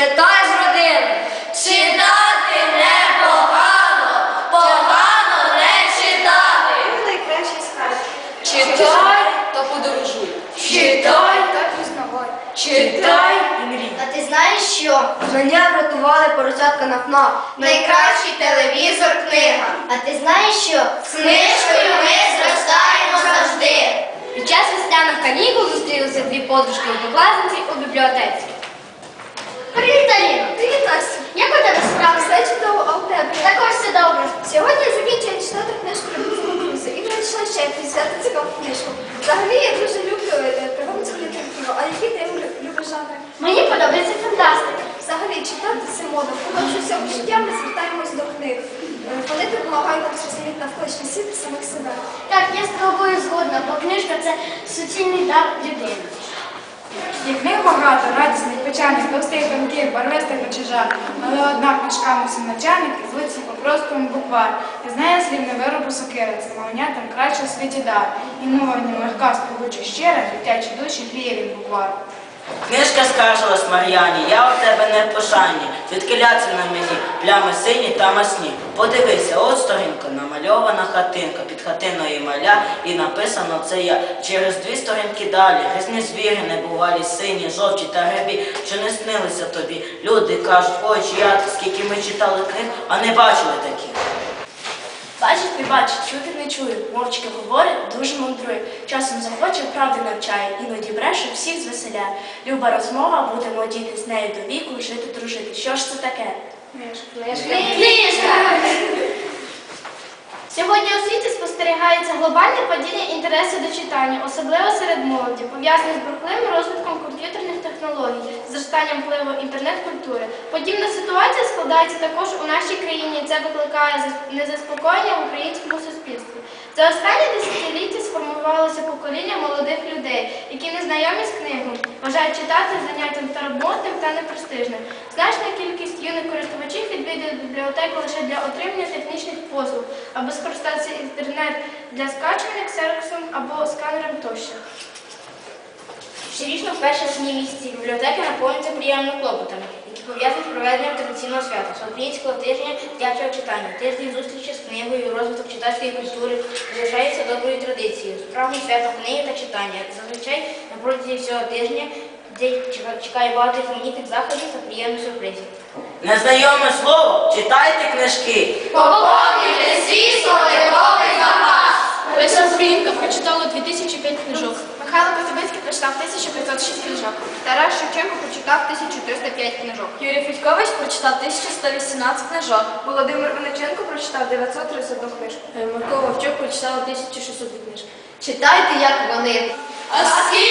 читай з родини. Читати непогано, погано не читати. найкраще сказки. Читай та подорожуй. Читай та пізнавай. Читай і мрій. А ти знаєш що? Знання врятували поросятка на ФНАФ. Найкращий телевізор книга. А ти знаєш що? З книжкою ми зростаємо завжди. Під час весняних канікул зустрілися дві подружки однокласниці у бібліотеці. Привіт, Аліна. Привіт, Настя. Як у тебе справи? Все чудово, а у тебе? Також все добре. Сьогодні я закінчую читати книжку Робінзона Круза і знайшла ще якусь взяти цікаву книжку. Взагалі я дуже люблю е, пригодницьку літературу, а які ти лю- любиш жанри? Мені подобається фантастика. Взагалі читати це мода. Впродовж усього життя ми звертаємось до книг. Е, Вони допомагають нам зрозуміти навколишній світ і самих себе. Так, я з тобою згодна, бо книжка це суцільний дар людини. І не багато, радісних, печальних, товстих, тонких, барвистих очажар. Але одна книжка мусить начальник і звуться по-простому буквар. Не знає слів не виробу сокири, це мовнятам краще у світі дар. І мова легка, співуча щира, дитячі душі гріє він буквар. Книжка скаржилась Мар'яні, я у тебе не в пошані. Відкиляться на мені плями сині та масні. Подивися, от сторінка, намальована хатинка, під хатиною маля і написано це я. Через дві сторінки далі, грізні звірі небувалі, сині, жовті та грибі, що не снилися тобі. Люди кажуть, ой, я скільки ми читали книг, а не бачили таких. Не бачить, чути не чує, мовчки говорить, дуже мудрує. Часом захоче, правди навчає, іноді бреше, всіх звеселяє. Люба розмова, будемо діти з нею до віку, жити, дружити. Що ж це таке? Книжка! Сьогодні у світі спостерігається глобальне падіння інтересу до читання, особливо серед молоді, пов'язане з бурхливим розвитком комп'ютерних технологій, зростанням впливу інтернет-культури. Подібна ситуація складається також у нашій країні. Це викликає незаспокоєння в українському суспільстві. За останні десятиліття сформувалося покоління молодих людей, які не знайомі з книгою, вважають читати заняттям старомодним та непрестижним. Значна кількість юних користувачів відвідує бібліотеку лише для отримання технічних послуг або скористатися інтернет для скачування ксероксом або сканером тощо. Щорічно в перші дні місяці бібліотеки наповнюються приємними клопотами, які пов'язані з проведенням традиційного свята, всеукраїнського тижня дитячого читання, тиждень зустрічі з книгою, розвиток читацької культури залишається доброю традицією. Справжнє свято книги та читання. Зазвичай на протязі всього тижня чекає багато різноманітних заходів та приємних сюрпризів. Незнайоме слово, читайте книжки. Поповнюйте свій словниковий запас! Леся Українка прочитала 2005 книжок. Михайло Коцюбинський прочитав 1506 книжок. Тарас Шевченко прочитав 1305 книжок. Юрій Федькович прочитав 1118 книжок. Володимир Вениченко прочитав 931 книжку. Марко Вовчук прочитав 1602 книжки. Читайте, як вони. А скільки